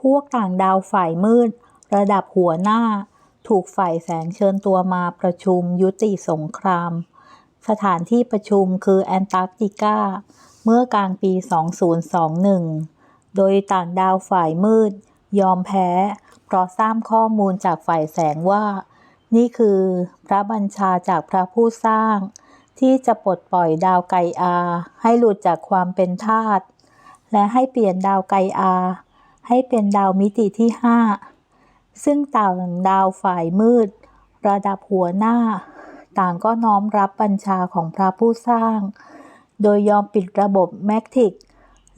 พวกต่างดาวฝ่ายมืด ระดับหัวหน้า ถูกฝ่ายแสงเชิญตัวมาประชุมยุติสงคราม สถานที่ประชุมคือแอนตาร์กติกาเมื่อกลางปี 2021 โดยต่างดาวฝ่ายมืด ยอมแพ้ เพราะทราบข้อมูลจากฝ่ายแสงว่า นี่คือพระบัญชาจากพระผู้สร้าง ที่จะปลดปล่อยดาวไกอา ให้หลุดจากความเป็นทาสและให้เปลี่ยนดาวไกอา ให้เป็นดาวมิติที่ห้าซึ่งต่างดาวฝ่ายมืด ระดับหัวหน้า ต่างก็น้อมรับบัญชาของพระผู้สร้าง โดยยอมปิดระบบแมกทิก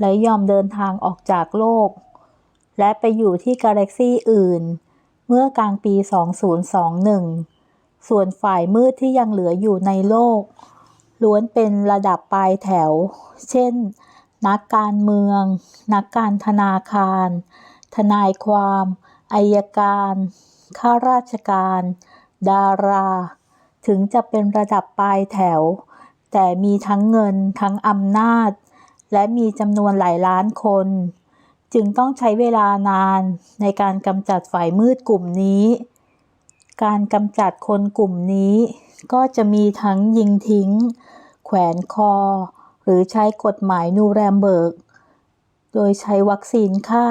และยอมเดินทางออกจากโลก และไปอยู่ที่กาแล็กซีอื่น เมื่อกลางปี 2021 ส่วนฝ่ายมืดที่ยังเหลืออยู่ในโลกล้วนเป็นระดับปลายแถว เช่น นักการเมือง นักการธนาคาร ทนายความอายการ ข้าราชการ ดารา ถึงจะเป็นระดับปลายแถว แต่มีทั้งเงินทั้งอำนาจ และมีจำนวนหลายล้านคน จึงต้องใช้เวลานานในการกำจัดฝ่ายมืดกลุ่มนี้ การกำจัดคนกลุ่มนี้ ก็จะมีทั้งยิงทิ้ง แขวนคอ หรือใช้กฎหมายนูแรมเบิร์ก โดยใช้วัคซีนฆ่า